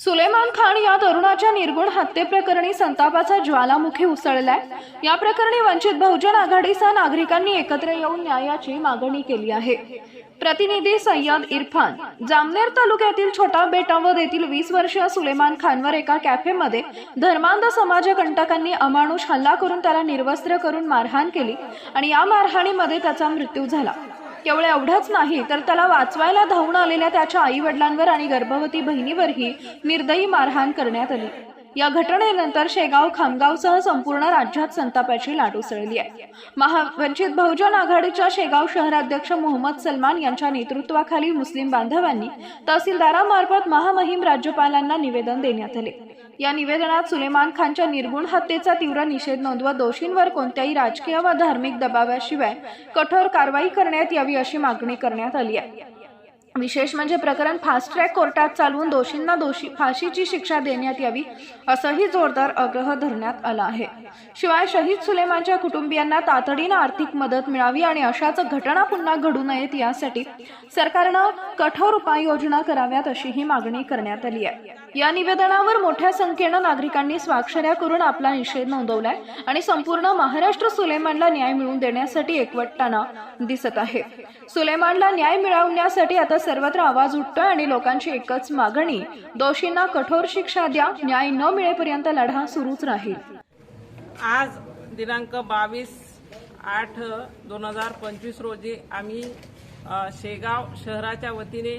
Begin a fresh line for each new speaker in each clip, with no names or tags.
सुलेमान खान या तरुणाच्या निर्गुण हत्येप्रकरणी संतापाचा ज्वालामुखी उसळलाय. या प्रकरणी वंचित बहुजन आघाडीसह नागरिकांनी एकत्र येऊन न्यायाची मागणी केली आहे. प्रतिनिधी सय्यद इरफान जामनेर तालुक्यातील छोटा बेटावद येथील वीस वर्षीय सुलेमान खानवर एका कॅफेमध्ये धर्मांध समाजकंटकांनी अमानुष हल्ला करून त्याला निर्वस्त्र करून मारहाण केली आणि या मारहाणीमध्ये त्याचा मृत्यू झाला. केवळ एवढंच नाही तर त्याला वाचवायला धावून आलेल्या त्याच्या आई वडिलांवर आणि गर्भवती बहिणीवरही निर्दयी मारहाण करण्यात आली. या घटनेनंतर शेगाव खामगावसह संपूर्ण राज्यात संतापाची लाट उसळली आहे. महावंचित बहुजन आघाडीच्या शेगाव शहराध्यक्ष मोहम्मद सलमान यांच्या नेतृत्वाखाली मुस्लिम बांधवांनी तहसीलदारामार्फत महामहिम राज्यपालांना निवेदन देण्यात आले. या निवेदनात सुलेमान खानच्या निर्गुण हत्येचा तीव्र निषेध नोंदवत दोषींवर कोणत्याही राजकीय व धार्मिक दबावाशिवाय कठोर कारवाई करण्यात यावी अशी मागणी करण्यात आली आहे. विशेष म्हणजे प्रकरण फास्ट ट्रॅक कोर्टात चालवून दोषींना दोषी फाशीची शिक्षा देण्यात यावी असंही जोरदार आग्रह धरण्यात आला आहे. शिवाय शहीद सुलेमानच्या कुटुंबियांना तातडीनं आर्थिक मदत मिळावी आणि अशाच घटना पुन्हा घडू नयेत यासाठी सरकारनं कठोर उपाययोजना कराव्यात अशीही मागणी करण्यात आली आहे. या निवेदनावर मोठ्या संख्येनं नागरिकांनी स्वाक्षऱ्या करून आपला निषेध नोंदवलाय आणि संपूर्ण महाराष्ट्र सुलेमानला न्याय मिळवून देण्यासाठी एकवटताना दिसत आहे. सुलेमानला न्याय मिळवण्यासाठी आता सर्वत्र आवाज उठतोय आणि लोकांची एकच मागणी दोषींना कठोर शिक्षा द्या न्याय न मिळेपर्यंत लढा सुरूच राहील.
आज दिनांक बावीस आठ दोन हजार पंचवीस रोजी आम्ही शेगाव शहराच्या वतीने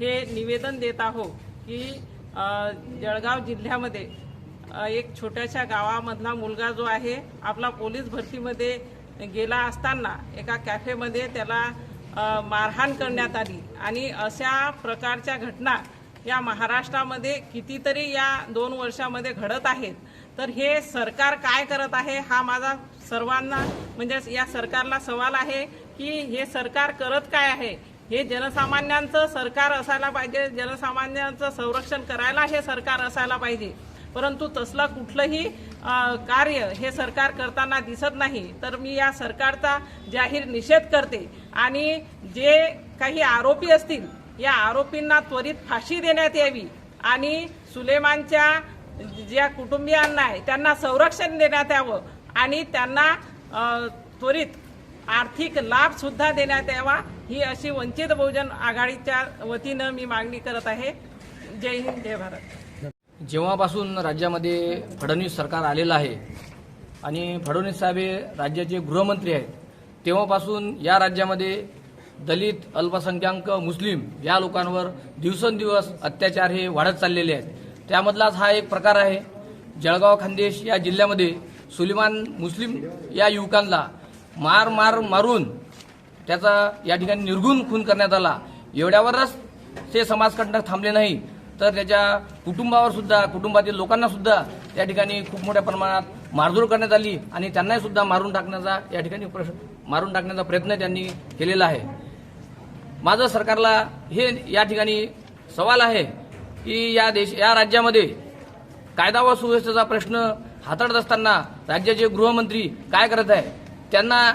हे निवेदन देत आहोत की जळगाव जिल्ह्यामध्ये एक छोट्याशा गावामधला मुलगा जो आहे आपला पोलीस भरतीमध्ये गेला असताना एका कॅफेमध्ये त्याला मारहाण करण्यात आली. आणि अशा प्रकारच्या घटना या महाराष्ट्रामध्ये कितीतरी या दोन वर्षामध्ये घडत आहेत. तर हे सरकार काय करत आहे हा माझा सर्वांना म्हणजे या सरकारला सवाल आहे की हे सरकार करत काय आहे? हे जनसामान्यांचं सरकार असायला पाहिजे जनसामान्यांचं संरक्षण करायला हे सरकार असायला पाहिजे. परंतु तसलं कुठलंही कार्य हे सरकार करताना दिसत नाही तर मी या सरकारचा जाहीर निषेध करते. आणि जे काही आरोपी असतील या आरोपींना त्वरित फाशी देण्यात यावी आणि सुलेमानच्या ज्या कुटुंबियांना आहे त्यांना संरक्षण देण्यात यावं आणि त्यांना त्वरित आर्थिक लाभ सुद्धा देण्यात यावा ही अशी वंचित बहुजन आघाडीच्या वतीनं मी मागणी करत आहे. जय हिंद जय भारत.
जेव्हापासून राज्यामध्ये फडणवीस सरकार आलेलं आहे आणि फडणवीस साहेब हे राज्याचे गृहमंत्री आहेत तेव्हापासून या राज्यामध्ये दलित अल्पसंख्याक मुस्लिम या लोकांवर दिवसेंदिवस अत्याचार हे वाढत चाललेले आहेत. त्यामधलाच हा एक प्रकार आहे. जळगाव खानदेश या जिल्ह्यामध्ये सुलिमान मुस्लिम या युवकांना मार मार मारून त्याचा या ठिकाणी निर्गुण खून करण्यात आला. एवढ्यावरच ते समाजकंटक थांबले नाही. तर त्याच्या कुटुंबावर सुद्धा कुटुंबातील लोकांना सुद्धा या ठिकाणी खूप मोठ्या प्रमाणात मारधूर करण्यात आली आणि त्यांनाही सुद्धा मारून टाकण्याचा या ठिकाणी प्रश्न मारून टाकण्याचा प्रयत्न त्यांनी केलेला आहे. माझं सरकारला हे या ठिकाणी सवाल आहे की या देश या राज्यामध्ये कायदा व सुव्यवस्थेचा प्रश्न हाताळत असताना राज्याचे गृहमंत्री काय करत आहे? त्यांना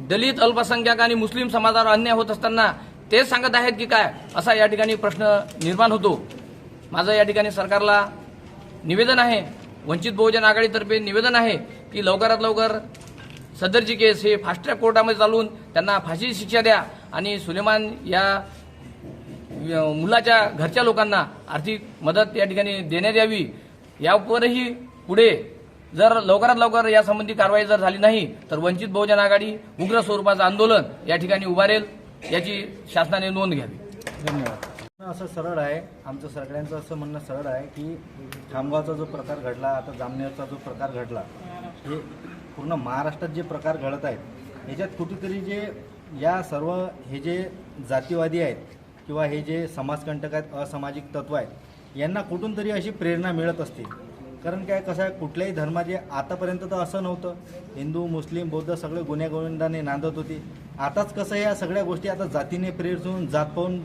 दलित अल्पसंख्याक आणि मुस्लिम समाजावर अन्याय होत असताना तेच सांगत आहेत की काय? असा या ठिकाणी प्रश्न निर्माण होतो. माझं या ठिकाणी सरकारला निवेदन आहे वंचित बहुजन आघाडीतर्फे निवेदन आहे की लवकरात लवकर सदरची केस हे फास्ट ट्रॅक कोर्टामध्ये चालवून त्यांना फाशी शिक्षा द्या आणि सुलेमान या मुलाच्या घरच्या लोकांना आर्थिक मदत या ठिकाणी देण्यात यावी. यावरही पुढे जर लवकरात लवकर यासंबंधी कारवाई जर झाली नाही तर वंचित बहुजन आघाडी उग्र स्वरूपाचं आंदोलन या ठिकाणी उभारेल याची शासनाने नोंद घ्यावी.
धन्यवाद. असं सरळ आहे आमचं सगळ्यांचं असं म्हणणं सरळ आहे की खामगावचा जो प्रकार घडला आता जामनेरचा जो प्रकार घडला हे पूर्ण महाराष्ट्रात जे प्रकार घडत आहेत याच्यात कुठेतरी जे या सर्व हे जे जातीवादी आहेत किंवा हे जे समाजकंटक आहेत असामाजिक तत्व आहेत यांना कुठून तरी अशी प्रेरणा मिळत असते. कारण काय कसं आहे कुठल्याही धर्माचे आतापर्यंत तर असं नव्हतं. हिंदू मुस्लिम बौद्ध सगळे गुन्हेगोविंदाने नांदत होती. आताच कसं या सगळ्या गोष्टी आता जातीने प्रेरित होऊन जात पाहून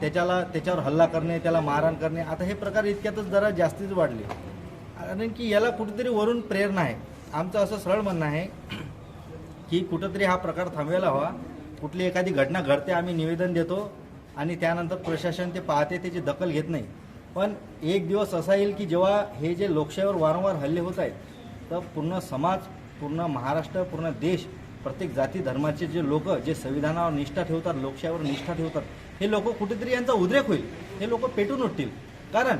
त्याच्याला त्याच्यावर हल्ला करणे त्याला मारहाण करणे आता हे प्रकार इतक्यातच जरा जास्तीच वाढले. कारण की याला कुठेतरी वरून प्रेरणा आहे. आमचं असं सरळ म्हणणं आहे की कुठंतरी हा प्रकार थांबवायला हवा. कुठली एखादी घटना घडते आम्ही निवेदन देतो आणि त्यानंतर प्रशासन ते पाहते त्याची दखल घेत नाही. पण एक दिवस असा येईल की जेव्हा हे जे लोकशाहीवर वारंवार हल्ले होत आहेत तर पूर्ण समाज पूर्ण महाराष्ट्र पूर्ण देश प्रत्येक जाती धर्माचे जे लोक जे संविधानावर निष्ठा ठेवतात लोकशाहीवर निष्ठा ठेवतात हे लोक कुठेतरी यांचा उद्रेक होईल. हे लोक पेटून उठतील. कारण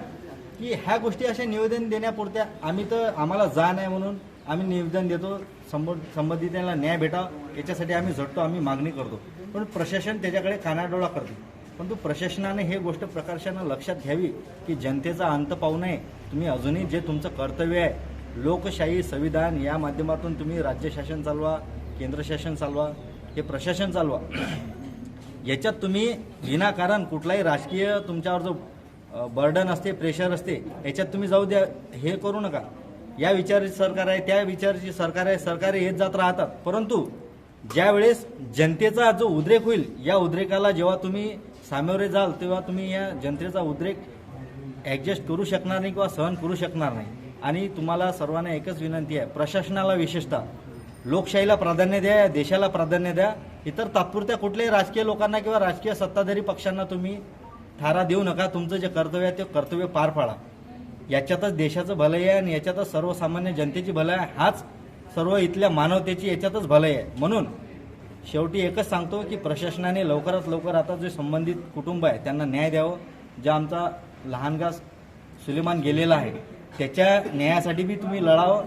की ह्या गोष्टी अशा निवेदन देण्यापुरत्या आम्ही तर आम्हाला जा नाही म्हणून आम्ही निवेदन देतो. संबो संबंधितांना न्याय भेटा याच्यासाठी आम्ही झटतो आम्ही मागणी करतो. पण प्रशासन त्याच्याकडे कानाडोळा करते. परंतु प्रशासनाने हे गोष्ट प्रकर्षानं लक्षात घ्यावी की जनतेचा अंत पाहू नये. तुम्ही अजूनही जे तुमचं कर्तव्य आहे लोकशाही संविधान या माध्यमातून तुम्ही राज्य शासन चालवा केंद्र शासन चालवा हे प्रशासन चालवा. याच्यात तुम्ही विनाकारण कुठलाही राजकीय तुमच्यावर जो बर्डन असते प्रेशर असते याच्यात तुम्ही जाऊ द्या. हे करू नका. या विचाराची सरकार आहे त्या विचाराची सरकार आहे सरकारे येत जात राहतात. परंतु ज्यावेळेस जनतेचा जो उद्रेक होईल या उद्रेकाला जेव्हा तुम्ही सामोरे जाल तेव्हा तुम्ही या जनतेचा उद्रेक ॲडजस्ट करू शकणार नाही किंवा सहन करू शकणार नाही. आणि तुम्हाला सर्वांना एकच विनंती आहे प्रशासनाला विशेषतः लोकशाहीला प्राधान्य द्या या देशाला प्राधान्य द्या. इतर तात्पुरत्या कुठल्याही राजकीय लोकांना किंवा राजकीय सत्ताधारी पक्षांना तुम्ही थारा देऊ नका. तुमचं जे कर्तव्य आहे ते कर्तव्य पार पाडा. याच्यातच देशाचं भलंही आहे आणि याच्यातच सर्वसामान्य जनतेची भलं आहे. हाच सर्व इथल्या मानवतेची याच्यातच भलंही आहे. म्हणून शेवटी एकच सांगतो की प्रशासनाने लवकरात लवकर आता जे संबंधित कुटुंब आहे त्यांना न्याय द्यावं. जे आमचा लहानगा सुलेमान गेलेला आहे त्याच्या न्यायासाठी बी तुम्ही लढावं.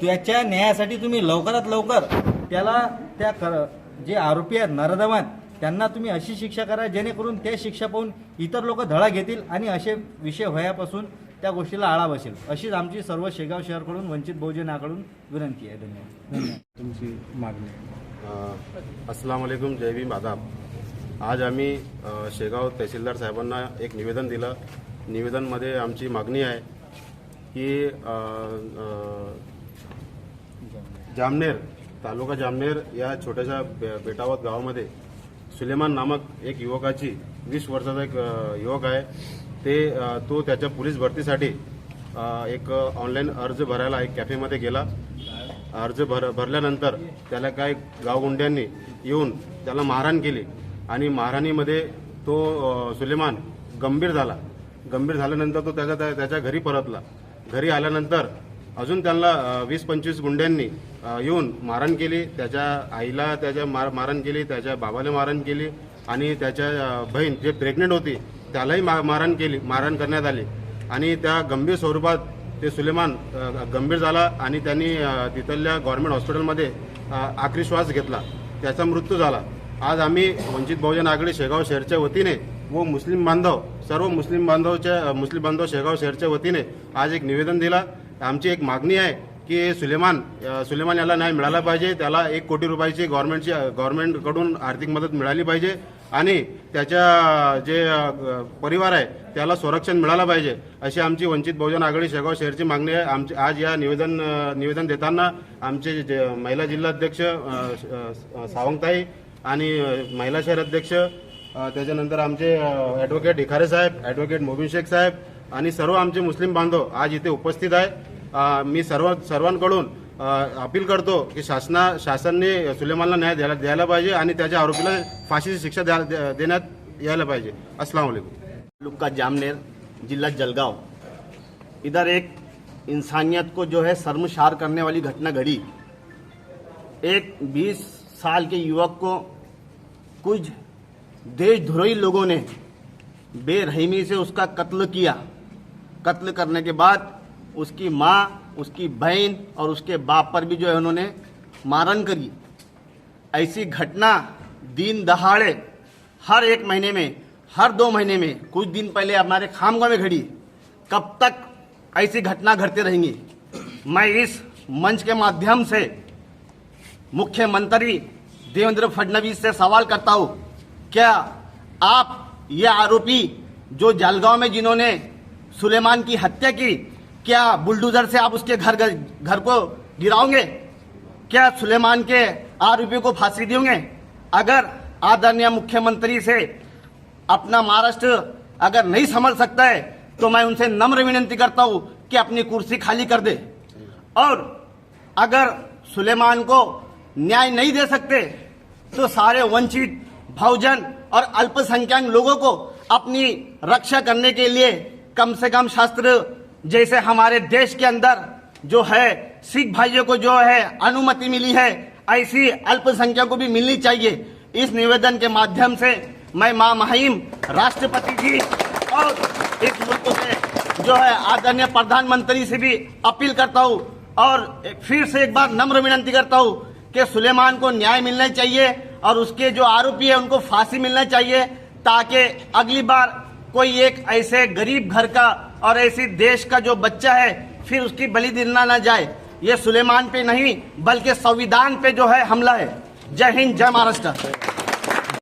त्याच्या न्यायासाठी तुम्ही लवकरात लवकर त्याला त्या कर जे आरोपी आहेत नरदमान त्यांना तुम्ही अशी शिक्षा करा जेणेकरून त्या शिक्षा पाहून इतर लोक धडा घेतील आणि असे विषय व्हायापासून त्या गोष्टीला आळा बसेल. अशीच आमची सर्व शेगाव शहरकडून वंचित बहुजनाकडून विनंती आहे. धन्यवाद.
तुमची मागणी.
अस्सलाम वालेकुम जय भीम आदाब. आज आम्ही शेगाव तहसीलदार साहेबांना एक निवेदन दिलं. निवेदनमध्ये आमची मागणी आहे की जामनेर तालुका जामनेर या छोट्याशा बे- बेटावत गावामध्ये सुलेमान नामक एक युवकाची वीस वर्षाचा एक युवक आहे. ते तो त्याच्या पोलीस भरतीसाठी एक ऑनलाईन अर्ज भरायला एक कॅफेमध्ये गेला. अर्ज भर भरल्यानंतर त्याला काही गावगुंड्यांनी येऊन त्याला मारहाण केली आणि मारहाणीमध्ये तो सुलेमान गंभीर झाला. गंभीर झाल्यानंतर तो त्याच्या त्या- त्याच्या घरी परतला. घरी आल्यानंतर अजून त्यांना वीस पंचवीस गुंड्यांनी येऊन मारहाण केली. त्याच्या आईला त्याच्या मार मारण केली त्याच्या बाबाला मारण केली आणि त्याच्या बहीण जे प्रेग्नेंट होती त्यालाही मा मारहाण केली मारहाण करण्यात आली. आणि त्या गंभीर स्वरूपात ते सुलेमान गंभीर झाला आणि त्यांनी तिथल्या गव्हर्नमेंट हॉस्पिटलमध्ये आखरी श्वास घेतला. त्याचा मृत्यू झाला. आज आम्ही वंचित बहुजन आघाडी शेगाव शहरच्या वतीने व मुस्लिम बांधव सर्व मुस्लिम बांधवच्या मुस्लिम बांधव शेगाव शहरच्या वतीने आज एक निवेदन दिला. आमची एक मागणी आहे की सुलेमान सुलेमान याला न्याय मिळाला पाहिजे त्याला एक कोटी रुपयाची गव्हर्नमेंटची गव्हर्नमेंटकडून आर्थिक मदत मिळाली पाहिजे आणि त्याच्या जे परिवार आहे त्याला संरक्षण मिळालं पाहिजे अशी आमची वंचित बहुजन आघाडी शेगाव शहरची मागणी आहे. आमची आज या निवेदन निवेदन देताना आमचे जे महिला जिल्हाध्यक्ष सावंगताई आणि महिला शहर अध्यक्ष त्याच्यानंतर आमचे ॲडव्होकेट इखारे साहेब ॲडव्होकेट मोबिन शेख साहेब आणि सर्व आमचे मुस्लिम बांधव आज इथे उपस्थित आहे. मी सर्व सर्वांकडून अपील करतो की शासना शासनाने सुलेमानला न्याय द्यायला द्यायला पाहिजे आणि त्याच्या आरोपीला फाशीची शिक्षा द्या- देण्यात यायला पाहिजे. अस्सलाम वालेकुम.
तालुका जामनेर जिला जलगांव. इधर एक इंसानियत को जो है शर्मसार करने वाली घटना घड़ी। एक 20 साल के युवक को कुछ देशद्रोही लोगों ने बेरहमी से उसका कत्ल किया। कत्ल करने के बाद उसकी माँ, उसकी बहन और उसके बाप पर भी जो है उन्होंने मारन करी। ऐसी घटना दिन दहाड़े, हर एक महीने में, हर दो महीने में, कुछ दिन पहले हमारे खामगांव में घड़ी। कब तक ऐसी घटना घटती रहेंगी? मैं इस मंच के माध्यम से मुख्यमंत्री देवेंद्र फडणवीस से सवाल करता हूँ, क्या आप ये आरोपी जो जलगांव में जिन्होंने सुलेमान की हत्या की क्या बुलडोजर से आप उसके घर घर को गिराओगे? क्या सुलेमान के आरोपियों को फांसी देंगे अगर आदरणीय मुख्यमंत्री से अपना महाराष्ट्र अगर नहीं समझ सकता है तो मैं उनसे नम्र विनती करता हूँ कि अपनी कुर्सी खाली कर दे। और अगर सुलेमान को न्याय नहीं दे सकते तो सारे वंचित बहुजन और अल्पसंख्यक लोगों को अपनी रक्षा करने के लिए कम से कम शास्त्र जैसे हमारे देश के अंदर जो है, सिख भाइयों को जो है, अनुमति मिली है, ऐसी अल्पसंख्यक को भी मिलनी चाहिए। इस निवेदन के माध्यम से मैं माँ महिम, राष्ट्रपति जी और इस मुल्क से जो है आदरणीय प्रधानमंत्री से भी अपील करता हूँ और फिर से एक बार नम्र विनती करता हूँ कि सुलेमान को न्याय मिलना चाहिए और उसके जो आरोपी है, उनको फांसी मिलना चाहिए ताकि अगली बार कोई एक ऐसे गरीब घर का और ऐसी देश का जो बच्चा है फिर उसकी बलि दिलना ना जाए। ये सुलेमान पे नहीं बल्कि संविधान पे जो है हमला है। जय हिंद जय महाराष्ट्र।